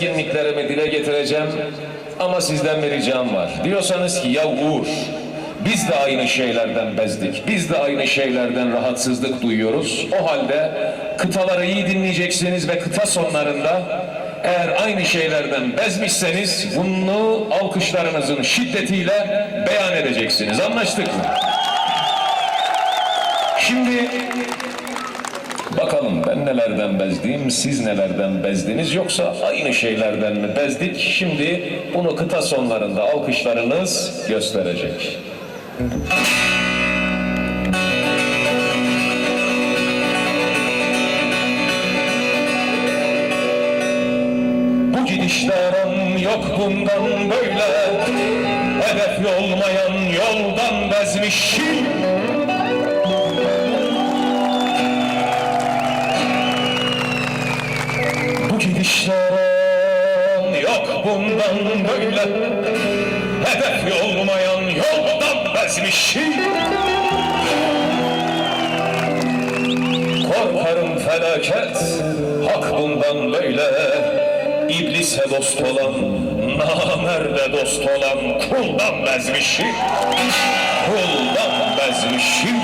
Etkinliklerimi dile getireceğim ama sizden bir ricam var. Diyorsanız ki ya Uğur biz de aynı şeylerden bezdik. Biz de aynı şeylerden rahatsızlık duyuyoruz. O halde kıtaları iyi dinleyeceksiniz ve kıta sonlarında eğer aynı şeylerden bezmişseniz bunu alkışlarınızın şiddetiyle beyan edeceksiniz. Anlaştık mı? Şimdi Bakalım ben nelerden bezdim, siz nelerden bezdiniz yoksa aynı şeylerden mi bezdik? Şimdi bunu kıta sonlarında alkışlarınız gösterecek. Bu gidişle aram yok bundan böyle Hedefi olmayan yoldan bezmişim bundan böyle Hedefi olmayan yoldan bezmişim. Korkarım felaket hak bundan böyle. İblise dost olan namerde dost olan kuldan bezmişim. Kuldan bezmişim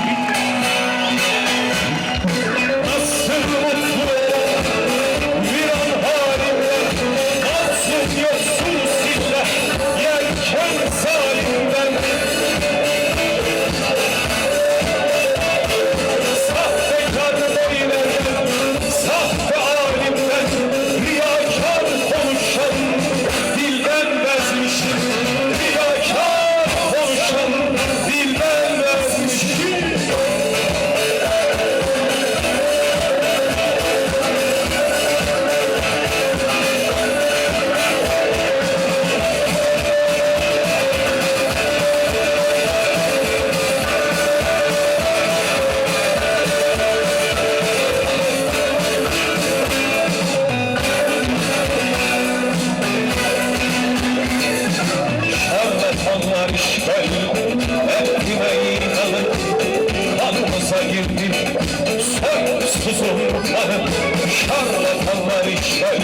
kanı Şarlatanlar işgal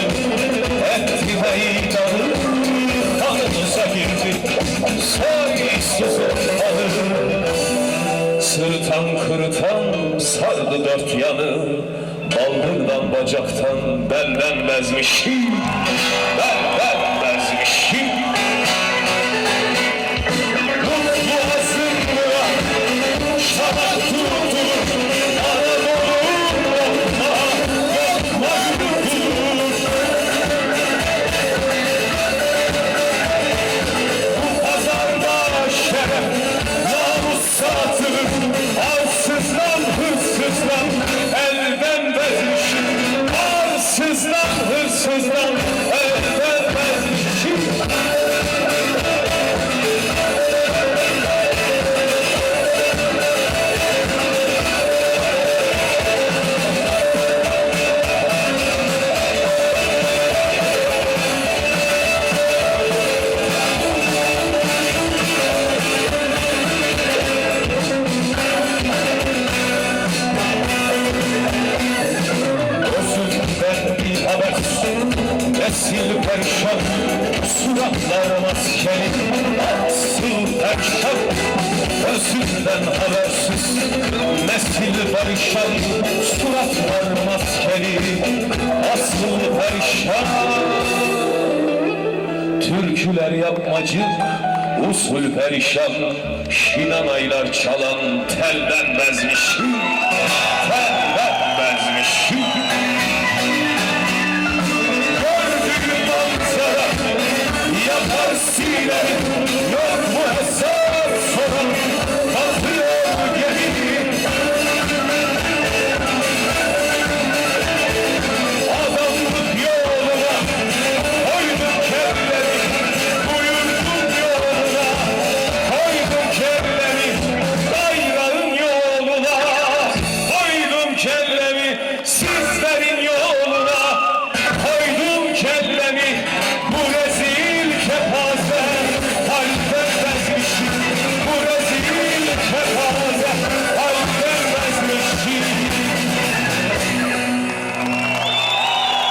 etme inanın Kanımıza girdi soysuzun kanı Sırtan kırıtan sardı dört yanı Baldırdan bacaktan belden bezmişim Belden bezmişim Nesil perişan Suratlar maskeli Asıl perşan Gözümden habersiz. Nesil perişan Suratlar maskeli Asıl perişan Türküler yapmacık Usul perişan Şinanaylar çalan Telden bezmişim Thank you.